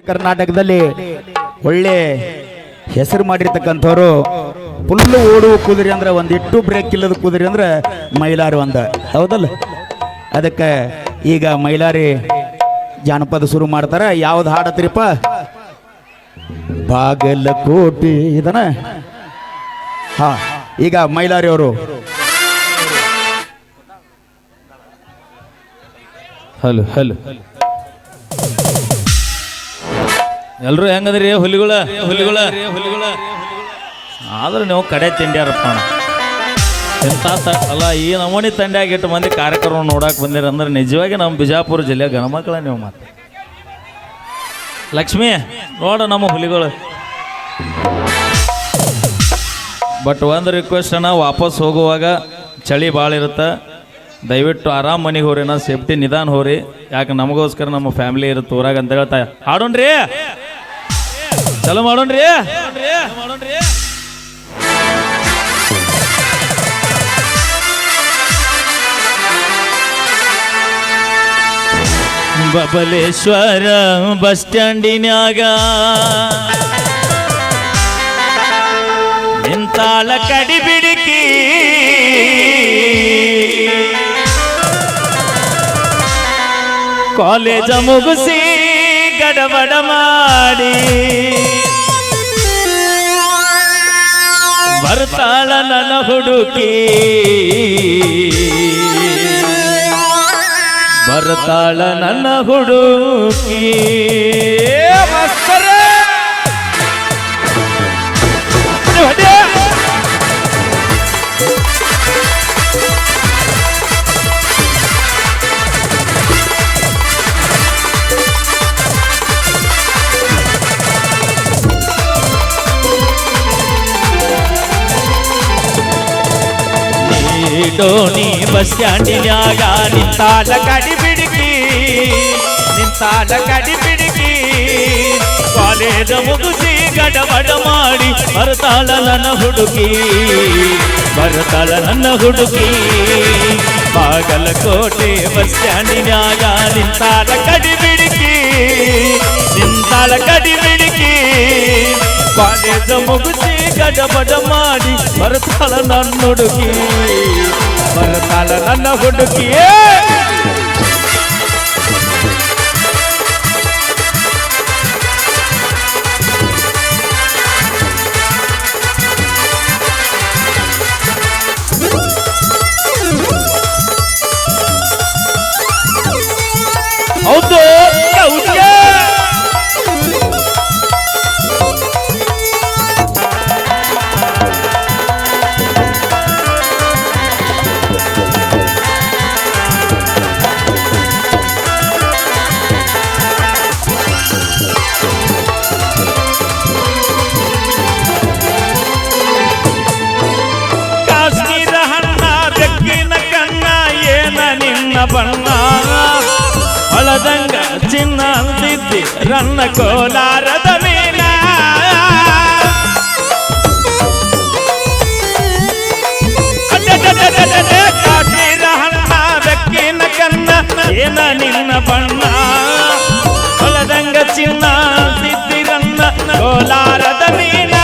ಕರ್ನಾಟಕದಲ್ಲಿ ಒಳ್ಳೆ ಹೆಸರು ಮಾಡಿರ್ತಕ್ಕಂಥವ್ರು. ಫುಲ್ಲು ಓಡುವ ಕುದುರೆ ಅಂದ್ರೆ ಒಂದಿಟ್ಟು ಬ್ರೇಕ್ ಇಲ್ಲದ ಕುದುರೆ ಅಂದ್ರೆ ಮೈಲಾರು ಅಂದ ಹೌದಲ್ಲ? ಅದಕ್ಕೆ ಈಗ ಮೈಲಾರಿ ಜಾನಪದ ಶುರು ಮಾಡ್ತಾರೆ. ಯಾವ್ದು ಹಾಡತ್ರಿಪ್ಪ ಬಾಗಲಕೋಟೆ ಇದನ? ಹಾ, ಈಗ ಮೈಲಾರಿ ಅವರು. Hello hello. ಎಲ್ರು ಹೆಂಗದ್ರಿ ಹುಲಿಗಳ? ಹುಲಿಗಳ? ಹುಲಿಗಳ ಆದ್ರೆ ನೀವು ಕಡೆ ತಿಂಡ್ಯಾರಪ್ಪ ಎಂತ ಅಲ್ಲ, ಈ ನಮೂನಿ ತಂಡ್ಯಾಗ ಇಟ್ಟು ಮಂದಿ ಕಾರ್ಯಕ್ರಮ ನೋಡಕ್ಕೆ ಬಂದಿರ ಅಂದ್ರೆ ನಿಜವಾಗಿ ನಮ್ಮ ಬಿಜಾಪುರ ಜಿಲ್ಲೆ ಗಣಮಕ್ಕಳ ನೀವು ಮತ್ತೆ. ಲಕ್ಷ್ಮಿ, ನೋಡ ನಮ್ಮ ಹುಲಿಗಳು. ಬಟ್ ಒಂದು ರಿಕ್ವೆಸ್ಟ್ ಅನ್ನ ವಾಪಸ್ ಹೋಗುವಾಗ ಚಳಿ ಭಾಳ ಇರುತ್ತೆ. ದಯವಿಟ್ಟು ಆರಾಮ್ ಮನೆಗೆ ಹೋರಿ ನಾ ಸೇಫ್ಟಿ ನಿಧಾನ ಹೋರಿ. ಯಾಕೆ ನಮಗೋಸ್ಕರ ನಮ್ಮ ಫ್ಯಾಮಿಲಿ ಇರುತ್ತೆ, ಊರಾಗ ಅಂತ ಹೇಳ್ತಾ ಹಾಡೋಣ್ರಿ. ಚಲೋ ಮಾಡೋಣ್ರಿ. ಬಬಲೇಶ್ವರ ಬಸ್ ಸ್ಟ್ಯಾಂಡಿನ್ಯಾಗ ನಿಂತಾಳ ಕಡಿ ಬಿಡಿಕಿ. ಕಾಲೇಜ ಮುಗಿಸಿ ಗಡಬಡ ಮಾಡಿ. ಬರ್ತಾಳ ನನ್ನ ಹುಡುಕಿ. ಬರ್ತಾಳ ನನ್ನ ಹುಡುಕಿ. ಮಸ್ತರೇ! ಡೋಣಿ ಬಸ್ ಸ್ಟ್ಯಾಂಡಿನ್ಯಾಗ ನಿಂತಾಳ ಕಡಿ ಬಿಡುಕಿ ನಿಂತಾಳ ಕಡಿ ಬಿಡುಕಿ ಕಾಲೇಜ ಮುಗಿಸಿ ಗಡಬಡ ಮಾಡಿ ಬರ್ತಾಳ ನನ್ನ ಹುಡುಗಿ ಬರ್ತಾಳ ನನ್ನ ಹುಡುಗಿ ಬಾಗಲಕೋಟೆ ಬಸ್ ಸ್ಟ್ಯಾಂಡಿನ್ಯಾಗ ನಿಂತಾಳ ಕಡಿ ಬಿಡುಕಿ ನಿಂತಾಳ ಕಡಿ ಬಿಡುಕಿ ಕಾಲೇಜ ಮುಗಿಸಿ ಗಡಬಡ ಮಾಡಿ ಬರ್ತಾಳ ನನ್ನ ಹುಡುಗಿ. ಬರ್ತಾಳ ನನ್ನ ಹುಡುಗಿ. ಹೌದು ಹೌದು. ಬಣ್ಣ ಹೊಳದಂಗ ಚಿನ್ನ ಅಂದಿದ್ದಿ ರನ್ನ ಕೋಲಾರದ ಅಡ್ಡಡ್ಡಡ್ಡಡ್ಡಡ್ಡ ಕಾಶ್ಮೀರ ಹಣ್ಣ, ಬೆಕ್ಕಿನ ಕನ್ನ ಏನ ನಿನ್ನ ಬಣ್ಣ. ಹೊಳದಂಗ ಚಿನ್ನ ಅಂದಿದ್ದಿ ರನ್ನ ಕೋಲಾರದ ಮೀನ.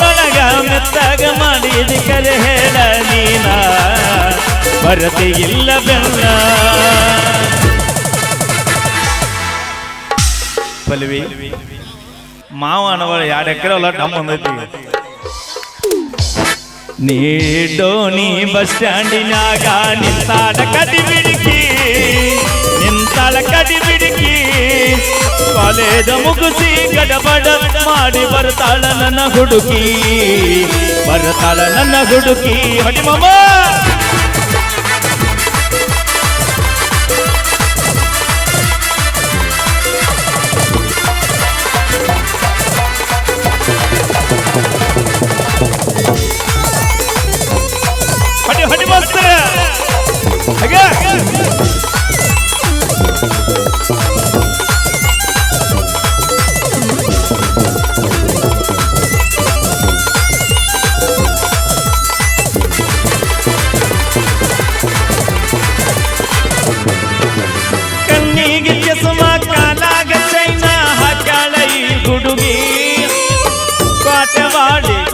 ಬಳಗ ಮೆತ್ತಗ ಮಾಡಿದ ಕರೆ ಹೇಳ ಬರತೆ ಇಲ್ಲ ಬೆಲ್ಲ ಮಾವ ಅನವಳ ಎರಡು ಎಕರೆ ಅಲ್ಲ ಡಮ್ ಬಂದೈತಿ ನೀ ಡೋಣಿ ಬಸ್ ಸ್ಟ್ಯಾಂಡಿನಾಗ ನಿಂತಾಡ ಕದಿ ಬಿಡುಕಿ ನಿಂತಾಳ ಕದಿ ಬಿಡುಕಿ. ಕಾಲೇಜ ಮುಗಿಸಿ ಗಡಬಡ ಮಾಡಿ ಬರ್ತಾಳ ನನ್ನ ಹುಡುಗಿ ಬರ್ತಾಳ ನನ್ನ ಹುಡುಗಿ ಹೊಡಿ ಮಾಮ!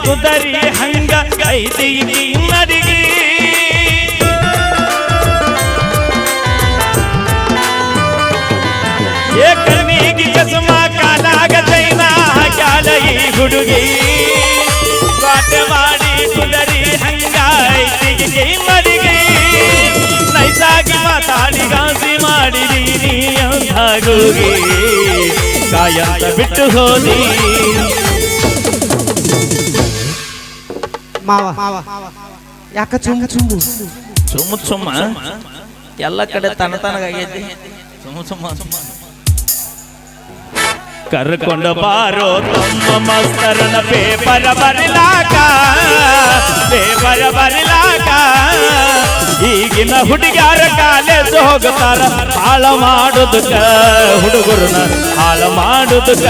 ಕುದರಿ ಹಂಗ ಐತಿ ನಡಿಗೆ ಏ ಕಣ್ಣಿಗೆ ಚಸ್ಮ ಕಾಲಾಗ ಚೈನ ಹಾಕ್ಯಾಳ ಈ ಹುಡುಗಿ. ಪಾಠ ಮಾಡಿ ಕುದರಿ ಹಂಗ ಐತಿ ಮಡಿಗೆ ನೈಸಾಗಿ ಮಾತಾಡಿ ಗಾಸಿ ಮಾಡಿದಿ ನೀ ಅಂತಾಗೋಗಿ ಕಾಯಂತ ಬಿಟ್ಟು ಹೋದಿ. ಮಾವ. ಯಾಕ ಚುಮ್ ಚುಮ್ಮು ಸುಮ್ಮ ಸುಮ್ಮ ಎಲ್ಲ ಕಡೆ ತನ ತನಗಾಗೈತಿ. ಸುಮ್ಮ ಸುಮ್ಮ ಕರ್ಕೊಂಡು ಬಾರೋ ತಮ್ಮ ಮಸ್ತರನ ಪೇಪರ ಬರಿಲಾಕ ಪೇಪರ ಬರಿಲಾಕ. ಈಗಿನ ಹುಡುಗ್ಯಾರ ಕಾಲೇಜ್ ಹೋಗ್ತಾರ ಹಾಳ ಮಾಡುದಕ್ಕ ಹುಡುಗರನ್ನ ಹಾಳ ಮಾಡುದಕ್ಕ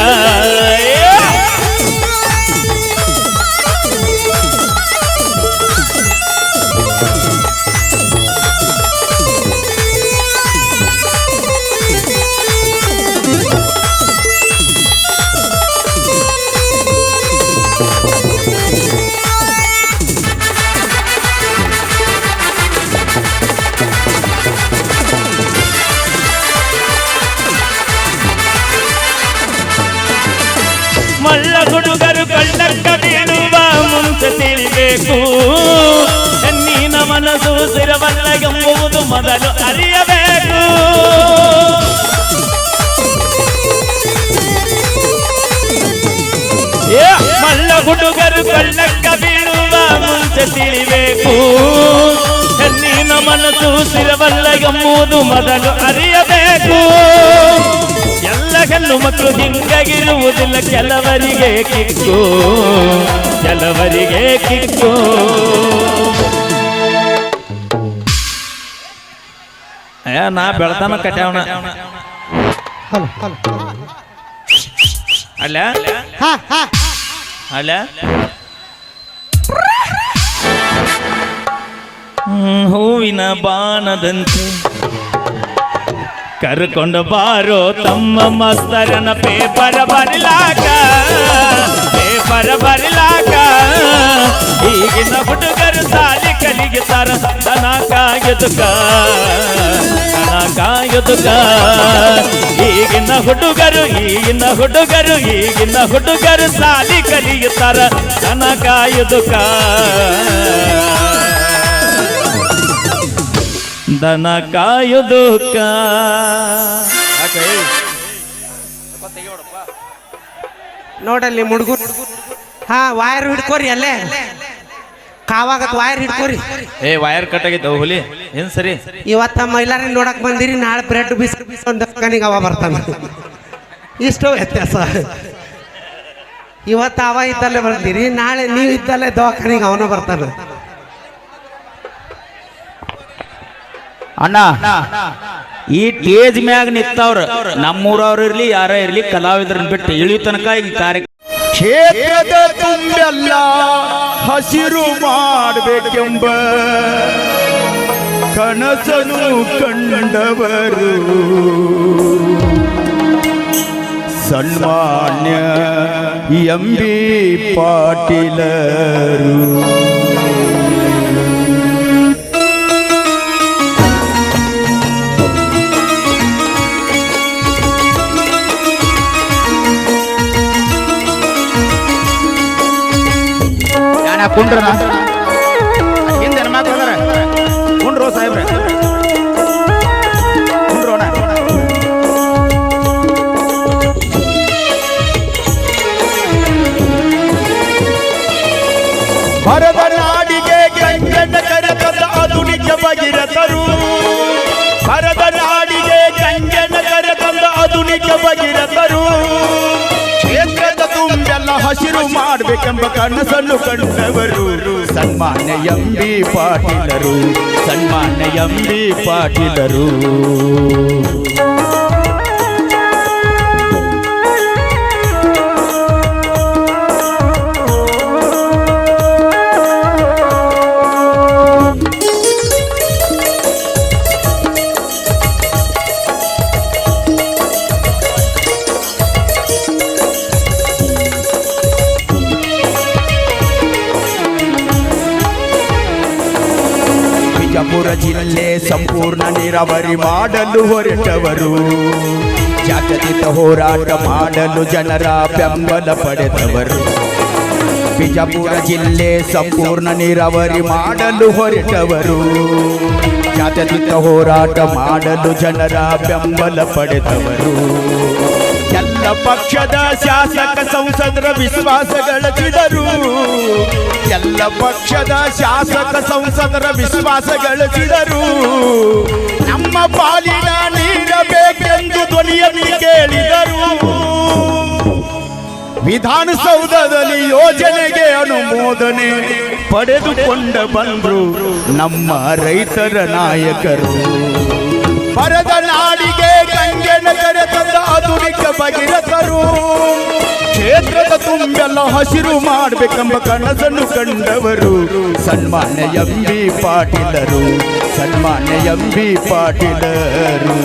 ಹುಡುಗರು ಕಳ್ಳಕ್ಕ ಬೀಳುವ ಮುಂಚೆ ತಿಳಿಬೇಕು. ಹೆಣ್ಣಿನ ಮನಸ್ಸು ಸಿರವಲ್ಲ ಎಂಬುದು ಮೊದಲು ಅರಿಯಬೇಕು. ಮಳ್ಳ ಹುಡುಗರು ಕಳ್ಳಕ್ಕ ಬೀಳುವ ಮುಂಚೆ ತಿಳಿಬೇಕು. ಹೆಣ್ಣಿನ ಮನಸ್ಸು ಸಿರವಲ್ಲ ಎಂಬುದು ಮೊದಲು ಅರಿಯಬೇಕು. ಹೆಣ್ಣು ಮಕ್ಕಳು ಹಿಂಗಾಗಿರುವುದಿಲ್ಲ. ಕೆಲವರಿಗೆ ಕಿಕ್ಕು ಕೆಲವರಿಗೆ ಕಿಕ್ಕು. ಏ, ನಾ ಬೆಳ್ತಾನ ಕಟ್ಯಾವಣ ಅಲ್ಲ? ಅಲ್ಲ? ಹೂವಿನ ಬಾಣದಂತೆ ಕರ್ಕೊಂಡು ಬಾರೋ ತಮ್ಮ ಮಸ್ತರನ ಪೇಪರ್ ಬರಿಲಾಕ, ಪೇಪರ್ ಬರಲಾಕ. ಈಗಿನ ಹುಡುಗರು ಸಾಲಿ ಕಲಿಗಿತಾರ ದನ ಕಾಯುದುಕ ದನ ಕಾಯುದುಕ ಈಗಿನ ಹುಡುಗರು ಈಗಿನ ಹುಡುಗರು ಈಗಿನ ಹುಡುಗರು ಸಾಲಿ ಕಲಿಯುತ್ತಾರ ದನ ಕಾಯುದುಕ ದನ ಕಾಯುದುಕ ನೋಡಲ್ಲಿ ಮುಡುಗರು. ಹಾ ವೈರ್ ಹಿಡ್ಕೋರಿ ಅಲ್ಲೇ. ಕಾವಾಗತ್ ವೈರ್ ಹಿಡ್ಕೋರಿ. ಏ ವೈರ್ ಕಟ್ ಆಗೈತೆ ಹುಲಿ. ಏನ್ ಸರಿ? ಇವತ್ತ ಮೈಲಾರಿ ನೋಡಕ್ ಬಂದಿರಿ ನಾಳೆ ಬ್ರೆಡ್ ಬಿಸಿ ಒಂದು ದಕ್ಕನಿಗೆ ಅವ ಬರ್ತಾನ. ಇಷ್ಟು ವ್ಯತ್ಯಾಸ. ಇವತ್ತು ಅವ ಇದ್ದಲ್ಲೇ ಬರ್ತೀರಿ ನಾಳೆ ನೀವು ಇದ್ದಲ್ಲೇ ದವಾಖಾನಿಗೆ ಅವನ ಬರ್ತಾನ. ಅಣ್ಣ, ಈ ಟೇಜ್ ಮ್ಯಾಗ ನಿಂತವ್ರ. ನಮ್ಮೂರವ್ರು ಇರ್ಲಿ, ಯಾರ ಇರ್ಲಿ ಕಲಾವಿದ್ರನ್ನ ಬಿಟ್ಟು ಇಳಿಯು ತನಕ ಈ ಕಾರ್ಯ ಕ್ಷೇತ್ರದ ಹಸಿರು ಮಾಡಬೇಕೆಂಬ ಕನಸನು ಕಂಡವರು. ಸನ್ಮಾನ್ಯ ಎಂ ಬಿ ಪಾಟೀಲರು. குன்றனா ಹಸಿರು ಮಾಡಬೇಕೆಂಬ ಕನಸನ್ನು ಕಂಡವರು. ಸನ್ಮಾನ್ಯ ಎಂ ಬಿ ಪಾಟೀಲರು. ಸನ್ಮಾನ್ಯ ಎಂ ಬಿ ಪಾಟೀಲರು. ಸಂಪೂರ್ಣ ನೀರಾವರಿ ಮಾಡಲು ಹೊರಟವರು. ಜಾಗತಿಕ ಹೋರಾಟ ಮಾಡಲು ಜನರ ಬೆಂಬಲ ಪಡೆದವರು. ಬಿಜಾಪುರ ಜಿಲ್ಲೆ ಸಂಪೂರ್ಣ ನೀರಾವರಿ ಮಾಡಲು ಹೊರಟವರು. ಜಾತ್ಯತೀತ ಹೋರಾಟ ಮಾಡಲು ಜನರ ಬೆಂಬಲ ಪಡೆದವರು. ಪಕ್ಷದ ಶಾಸಕ ಸಂಸದರ ವಿಶ್ವಾಸ ಗಳಿಸಿದರು ಎಲ್ಲ ಪಕ್ಷದ ಶಾಸಕ ಸಂಸದರ ವಿಶ್ವಾಸ ಗಳಿಸಿದರು ನಮ್ಮ ಪಾಲಿನ ನೀಡಬೇಕೆಂದು ಧ್ವನಿಯಲ್ಲಿ ಕೇಳಿದರು. ವಿಧಾನಸೌಧದಲ್ಲಿ ಯೋಜನೆಗೆ ಅನುಮೋದನೆ ಪಡೆದುಕೊಂಡ ಬಂದರು ನಮ್ಮ ರೈತರ ನಾಯಕರು. ಬರದ ನಾಡಿಗೆ ಗಂಗೆನ ಕರೆ ತಂದ ಆಧುನಿಕ ಭಗೀರಥರು. ಕ್ಷೇತ್ರದ ತುಂಬೆಲ್ಲ ಹಸಿರು ಮಾಡ್ಬೇಕೆಂಬ ಕನಸನ್ನು ಕಂಡವರು ಸನ್ಮಾನ್ಯ ಎಂ ಬಿ ಪಾಟೀಲರು. ಸನ್ಮಾನ್ಯ ಎಂ ಬಿ ಪಾಟೀಲರು.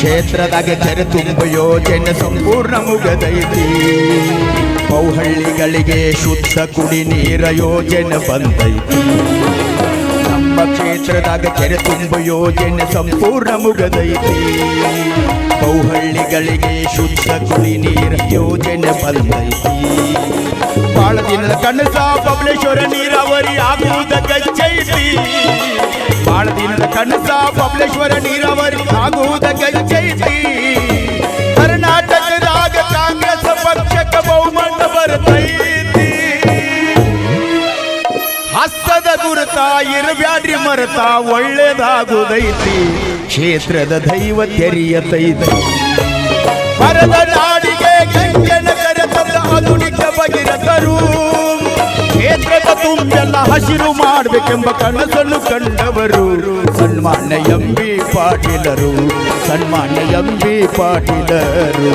ಕ್ಷೇತ್ರದಾಗ ಕೆರೆ ತುಂಬ ಯೋಜನೆ ಸಂಪೂರ್ಣ ಮುಗದೈತಿ. ಪೌಹಳ್ಳಿಗಳಿಗೆ ಶುದ್ಧ ಕುಡಿ ನೀರ ಯೋಜನೆ ಬಂದೈತಿ. ನಮ್ಮ ಕ್ಷೇತ್ರದಾಗ ಕೆರೆ ತುಂಬ ಯೋಜನೆ ಸಂಪೂರ್ಣ ಮುಗದೈತಿ. ಪೌಹಳ್ಳಿಗಳಿಗೆ ಶುದ್ಧ ಕುಡಿ ನೀರ ಯೋಜನೆ ಬಂದೈತಿ. ಬಾಳ ದಿನದ ಕನಸ ಬಬಲೇಶ್ವರ ನೀರಾವರಿ ಆಗುವುದ ಗಚ್ಚೈತಿ ಬಾಳ ದಿನದ ಕನಸ ಬಬಲೇಶ್ವರ ನೀರಾವರಿ ಆಗುವುದ ಗಚ್ಚೈತಿ ಕರ್ನಾಟಕದಾಗ ಕಾಂಗ್ರೆಸ್ ಪಕ್ಷಕ್ಕೆ ಬಹುಮತ ಬರ್ತೈತಿ. ಹಸ್ತದ ಗುರುತ ಇರಬ್ಯಾಡ್ರಿ ಮರತ ಒಳ್ಳೇದಾಗುದೈತಿ. ಕ್ಷೇತ್ರದ ದೈವ ತೆರೆಯತೈತಿ. ಪರದ ನಾಡಿಗೆ ಗಂಗೆನ ಕರೆತಂದ ಆಧುನಿಕ ಭಗೀರಥರು. ಕ್ಷೇತ್ರದ ತುಂಬೆಲ್ಲ ಹಸಿರು ಮಾಡ್ಬೇಕೆಂಬ ಕನಸನ್ನು ಕಂಡವರು. ಸನ್ಮಾನ್ಯ ಎಂ ಬಿ ಪಾಟೀಲರು ಸನ್ಮಾನ್ಯ ಎಂ ಬಿ ಪಾಟೀಲರು.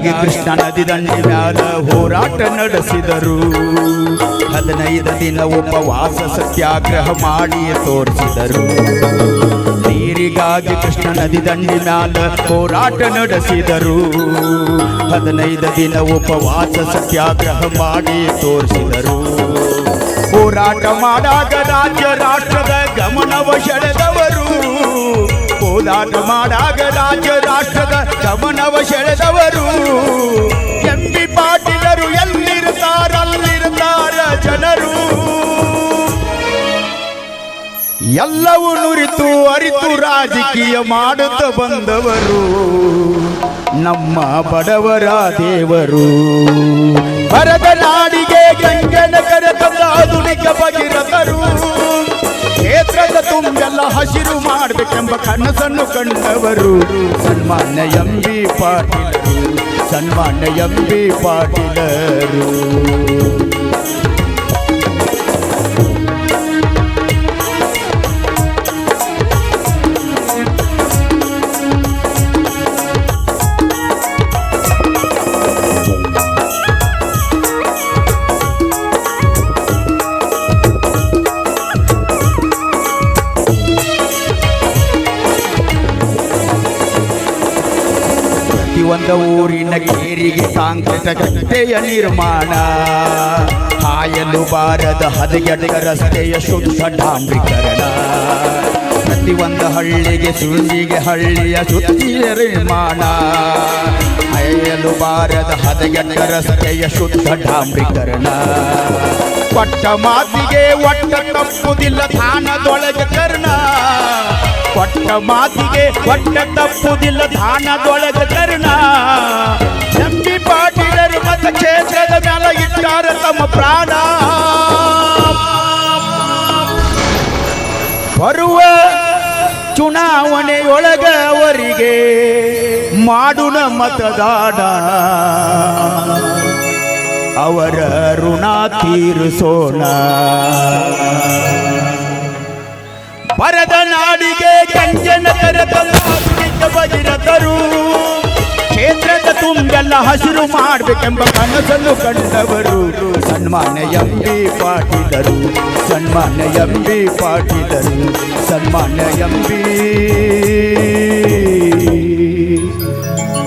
ನೀರಿಗಾಗಿ ಕೃಷ್ಣ ನದಿ ದಂಡಿ ಮ್ಯಾಲ ಹೋರಾಟ ನಡೆಸಿದರು. ಹದಿನೈದು ದಿನ ಉಪವಾಸ ಸತ್ಯಾಗ್ರಹ ಮಾಡಿ ತೋರಿಸಿದರು. ನೀರಿಗಾಗಿ ಕೃಷ್ಣ ನದಿ ದಂಡಿ ಮ್ಯಾಲ ಹೋರಾಟ ನಡೆಸಿದರು. ಹದಿನೈದು ದಿನ ಉಪವಾಸ ಸತ್ಯಾಗ್ರಹ ಮಾಡಿ ತೋರಿಸಿದರು. ಹೋರಾಟ ಮಾಡಾಗ ರಾಜ್ಯ ರಾಷ್ಟ್ರದ ಗಮನವ ಸೆಳೆದವರು. ಹೋರಾಟ ಮಾಡಾಗ ರಾಜ್ಯ ರಾಷ್ಟ್ರದ ಗಮನವ ಸೆಳೆದವರು. ಎಂಬಿ ಪಾಟೀಲರು ಎಲ್ಲಿರ್ತಾರ ಜನರು. ಎಲ್ಲವೂ ನುರಿತು, ಅರಿತು ರಾಜಕೀಯ ಮಾಡುತ್ತ ಬಂದವರು. ನಮ್ಮ ಬಡವರ ದೇವರು. ಬರದ ನಾಡಿಗೆ ಗಂಗನ ಕರೆತಂದ ಆಧುನಿಕ ಭಗೀರಥರು. ಕ್ಷೇತ್ರದ ತುಂಬೆಲ್ಲ ಹಸಿರು ಮಾಡಬೇಕೆಂಬ ಕನಸನ್ನು ಕಂಡವರು ಸನ್ಮಾನ್ಯ ಎಂ ಬಿ ಪಾಟೀಲರು. ಸನ್ಮಾನ್ಯ ಎಂ ಬಿ ಪಾಟೀಲರು. ಗಟ್ಟೆಯ ನಿರ್ಮಾಣ. ಹಾಯಲು ಬಾರದ ಹದಗೆಟ್ಟ ರಸ್ತೆಯ ಶುದ್ಧ ಡಾಂಬಿಕರಣ ಪ್ರತಿ ಒಂದು ಹಳ್ಳಿಗೆ ಸುಳ್ಳಿಗೆ ಹಳ್ಳಿಯ ಶುದ್ಧಿಯ ನಿರ್ಮಾಣ. ಅಯ್ಯಲು ಬಾರದ ಹದಗೆಟ್ಟ ರಸ್ತೆಯ ಶುದ್ಧ ಡಾಂಬ್ರೀಕರಣ. ಕೊಟ್ಟ ಮಾತಿಗೆ ಒಟ್ಟ ತಪ್ಪುದಿಲ್ಲ ಧಾನದೊಳಗೆ ಕರ್ಣ. ಪಟ್ಟ ಮಾತಿಗೆ ಒಟ್ಟ ತಪ್ಪುದಿಲ್ಲ ಧಾನದೊಳಗೆ ಕರ್ಣ. ಕ್ಷೇತ್ರದ ಮೇಲೆ ಇಟ್ಟಾರ ತಮ್ಮ ಪ್ರಾಣ. ಬರುವ ಚುನಾವಣೆಯೊಳಗ ಅವರಿಗೆ ಮಾಡುಣ ಮತದಾನ. ಅವರ ಋಣ ತೀರಿಸೋಣ. ಬರದ ನಾಡಿಗೆ ಕಂಜನ ಕರತಲ್ಲ ಬಗಿರದರು ಕ್ಷೇತ್ರದ ತುಂಬೆಲ್ಲ ಹಸಿರು ಮಾಡ್ಬೇಕೆಂಬ ಕನಸನ್ನು ಕಂಡವರು ಸನ್ಮಾನ್ಯ ಎಂ ಬಿ ಸನ್ಮಾನ ಸನ್ಮಾನ್ಯ ಎಂ ಬಿ ಎಂಬಿ ಸನ್ಮಾನ್ಯ ಎಂ ಬಿ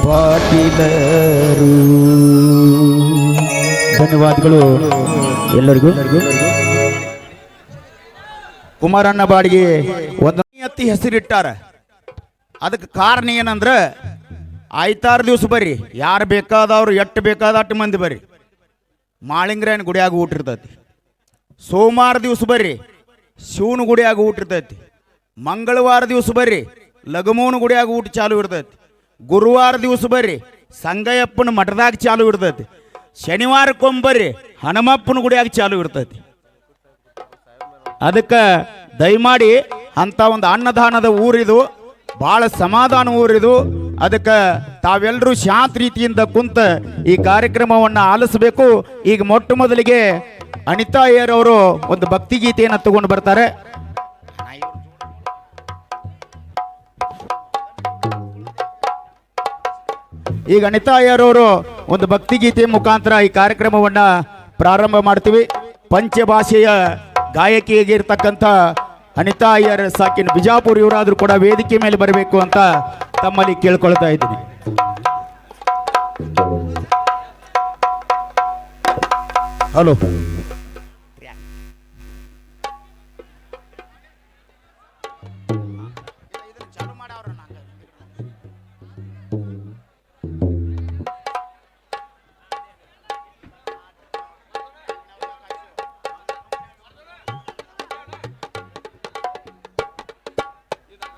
ಪಾಟೀಲರು. ಧನ್ಯವಾದಗಳು ಎಲ್ಲರಿಗೂ. ಕುಮಾರಣ್ಣ ಬಾಡಿಗೆ ಒಂದು ಎತ್ತಿ ಹೆಸರಿಟ್ಟಾರ. ಅದಕ್ಕೆ ಕಾರಣ ಏನಂದ್ರೆ ಆಯ್ತಾರ ದಿವಸ ಬರ್ರಿ. ಯಾರು ಬೇಕಾದವ್ರು ಎಟ್ಟು ಬೇಕಾದ ಅಟ್ಟು ಮಂದಿ ಬರ್ರಿ. ಮಾಳಿಂಗ್ರೇನ್ ಗುಡಿಯಾಗ ಊಟ ಇರ್ತೈತಿ. ಸೋಮವಾರ ದಿವಸ ಬರ್ರಿ. ಶಿವನ ಗುಡಿಯಾಗ ಊಟ ಇರ್ತೈತಿ. ಮಂಗಳವಾರ ದಿವಸ ಬರ್ರಿ. ಲಗಮೋನ ಗುಡಿಯಾಗ ಊಟ ಚಾಲು ಇರ್ತೈತಿ. ಗುರುವಾರ ದಿವಸ ಬರ್ರಿ. ಸಂಗಯ್ಯಪ್ಪನ ಮಠದಾಗ ಚಾಲು ಇರ್ತೈತಿ. ಶನಿವಾರಕ್ಕೊಂಬರ್ರಿ ಹನುಮಪ್ಪನ ಗುಡಿಯಾಗ ಚಾಲು ಇರ್ತೈತಿ. ಅದಕ್ಕೆ ದಯಮಾಡಿ ಅಂಥ ಒಂದು ಅನ್ನದಾನದ ಊರಿದು ಭಾಳ ಸಮಾಧಾನ ಊರಿದು. ಅದಕ್ಕೆ ತಾವೆಲ್ಲರೂ ಶಾಂತ ರೀತಿಯಿಂದ ಕುಂತ ಈ ಕಾರ್ಯಕ್ರಮವನ್ನು ಆಲಿಸಬೇಕು. ಈಗ ಮೊಟ್ಟ ಮೊದಲಿಗೆ ಅನಿತಾ ಅಯ್ಯರ್ ಅವರು ಒಂದು ಭಕ್ತಿಗೀತೆಯನ್ನು ತಗೊಂಡು ಬರ್ತಾರೆ. ಈಗ ಅನಿತಾ ಅಯ್ಯರ್ ಅವರು ಒಂದು ಭಕ್ತಿಗೀತೆ ಮುಖಾಂತರ ಈ ಕಾರ್ಯಕ್ರಮವನ್ನ ಪ್ರಾರಂಭ ಮಾಡ್ತೀವಿ. ಪಂಚಭಾಷೆಯ ಗಾಯಕಿಯಾಗಿರ್ತಕ್ಕಂಥ ಅನಿತಾ ಅಯ್ಯರ್ ಸಾಕಿನ ಬಿಜಾಪುರ ಇವರಾದರೂ ಕೂಡ ವೇದಿಕೆ ಮೇಲೆ ಬರಬೇಕು ಅಂತ ತಮ್ಮಲ್ಲಿ ಕೇಳ್ಕೊಳ್ತಾ ಇದ್ದೀನಿ. ಹಲೋ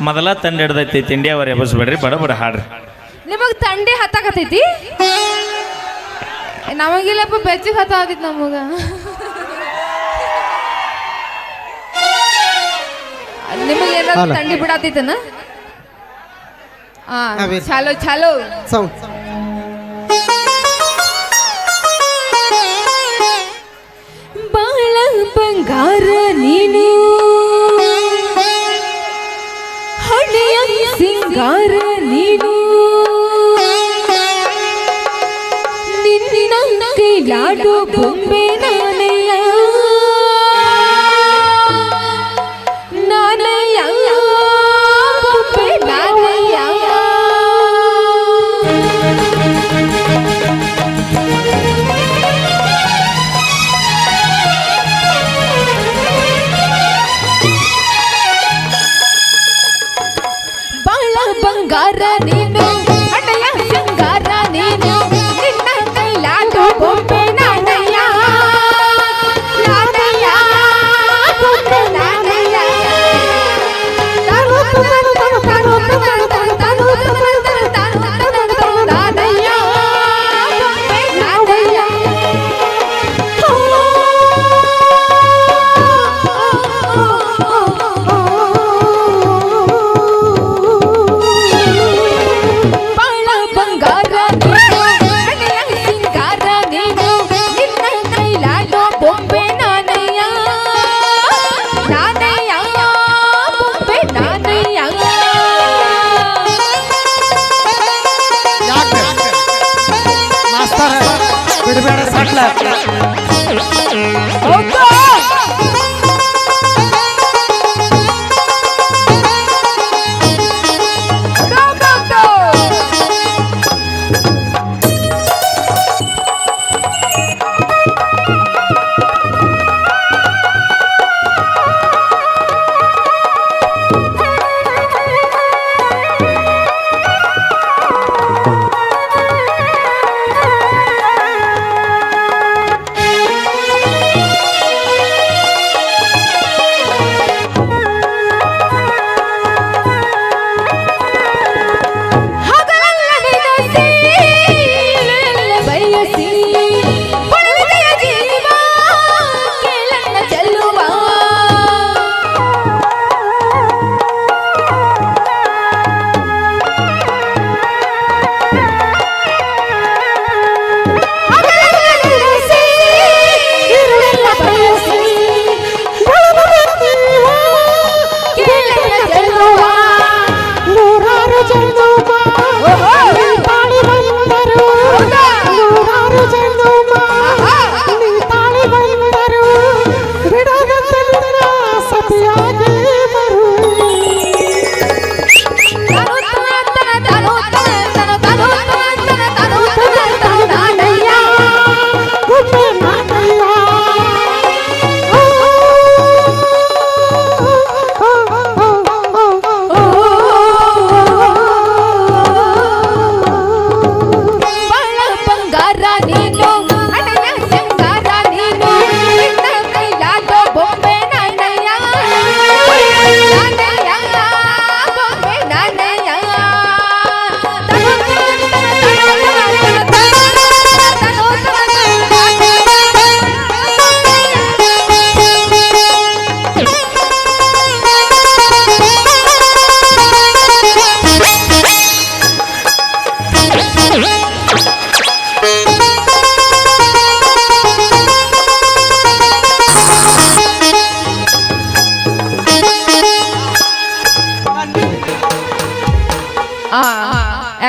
ಮೊದಲ ತಂಡ ಹಿಡ್ದೈತಿ ತಿಂಡಿ ಅವ್ರ ಎಬಸ್ಬೇಡ್ರಿ ಬಡ ಬಡ ಹಾಡ್ರಿ. ನಿಮಗ್ ತಂಡಿ ಹತ್ತಾಕತೈತಿ ನಮಗಿಲ್ಲಪ್ಪ ಬೆಚ್ಚಿಗೆ ಆಗಿತ್ತು ನಮಗ. ನಿಮಗೆ ಏನಾದ್ರು ತಂಡಿ ಬಿಡಾತೈತನ? ಆ ನಾವೇ- ಚಾಲೋ ಚಾಲೋ. ಸೌಂಡ್. ಬಾಳ ಬಂಗಾರ ನೀನು. ಸಿಂಗಾರ ನೀನು ನಿನ್ನ ಕೈಲಾಡೋ ಬೊಂಬೆ கரணினே লাগছে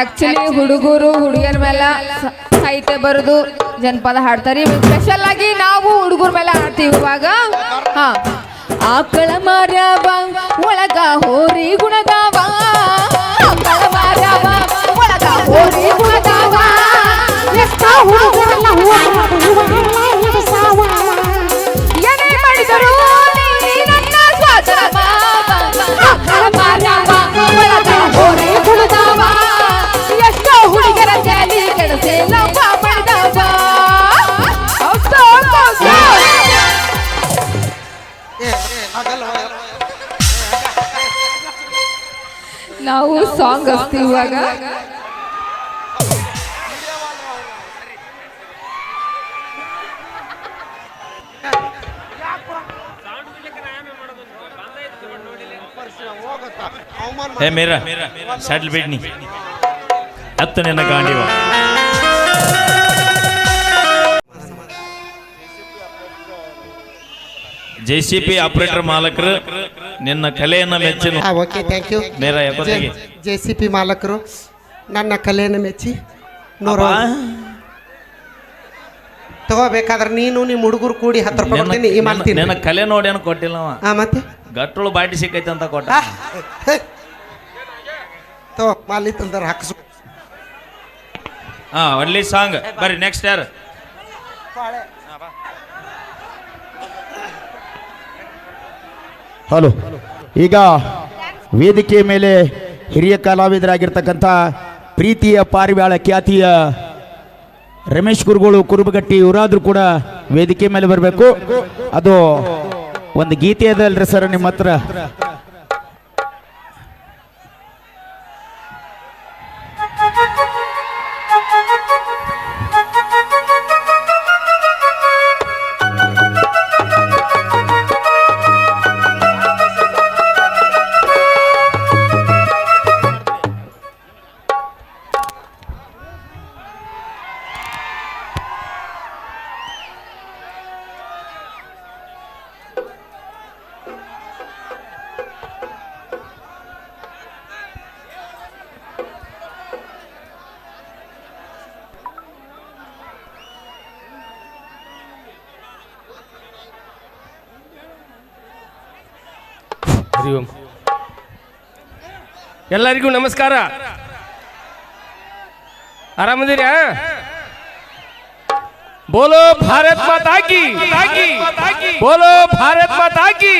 ಆಕ್ಚುಲಿ ಹುಡುಗರು, ಹುಡುಗಿಯರ ಮೇಲೆ ಸಾಹಿತ್ಯ ಬರೆದು, ಜನಪದ ಹಾಡ್ತಾರೆ. ಸ್ಪೆಷಲ್ ಆಗಿ ನಾವು ಹುಡುಗರ ಮೇಲೆ ಹಾಡ್ತೀವಿ ಇವಾಗ. ಆಕಳ ಮಾರ್ಯಾವ, ಒಳಗ ಹೋರಿ ಗುಣದಾವ ಒಳಗ ಹೋರಿ ಗುಣದಾವ ನಾವು ಸಾಂಗ್ ಹಚ್ತೀವಿ ಇವಾಗ. ಹೇ ಮೇರ ಸಡ್ಲ್ ಬಿಡ್ನಿ. ಅತ್ತ ನಿನ್ನ ಗಾಂಡಿವ. ಜೆ ಸಿ ಪಿ ಆಪರೇಟರ್ ಮಾಲಕರು ನಿನ್ನ ಕಲೆಯನ್ನ ಮೆಚ್ಚಿನ ಓಕೆ ಥ್ಯಾಂಕ್ ಯು ಎಪ್ಪತ್ತಿಗೆ. ಜೆ ಸಿ ಪಿ ಮಾಲಕರು ನನ್ನ ಕಲೆಯನ್ನು ಮೆಚ್ಚಿ. ನೂರ ತಗೋಬೇಕಾದ್ರೆ ನೀನು ನಿಮ್ಮ ಹುಡುಗರು ಕೂಡಿ ಹತ್ತು ರೂಪಾಯಿ ಕೊಡ್ತೀನಿ ಈ. ನಿನ್ನ ಕಲೆ ನೋಡಿ ಏನು ಕೊಟ್ಟಿಲ್ಲ ಅವ. ಮತ್ತೆ? ಗಟ್ಟಳು ಬಾಟಿ ಸಿಕ್ಕೈತೆ ಅಂತ ಕೊಟ್ಟ. ತಗೋ ಮಾಲಿ ತಂದ್ರೆ ಹಾಕಿಸು. ಹಾ ಒಳ್ಳೆ ಸಾಂಗ್. ಬರ್ರಿ ನೆಕ್ಸ್ಟ್ ಯಾರು? ಹಲೋ. ಈಗ ವೇದಿಕೆ ಮೇಲೆ ಹಿರಿಯ ಕಲಾವಿದರಾಗಿರ್ತಕ್ಕಂಥ ಪ್ರೀತಿಯ ಪಾರಿವಾಳ ಖ್ಯಾತಿಯ ರಮೇಶ್ ಗುರುಗಳು ಕುರುಬಗಟ್ಟಿ ಇವರಾದರೂ ಕೂಡ ವೇದಿಕೆ ಮೇಲೆ ಬರಬೇಕು. ಅದು ಒಂದು ಗೀತೆ ಅದಲ್ರಿ ಸರ್ ನಿಮ್ಮ ಹತ್ರ. ಹರಿ ಓಂ. ಎಲ್ಲರಿಗೂ ನಮಸ್ಕಾರ. ಆರಾಮದಿರಾ? ಬೋಲೋ ಭಾರತ್ ಮಾತಾ ಕಿ. ಬೋಲೋ ಭಾರತ್ ಮಾತಾ ಕಿ.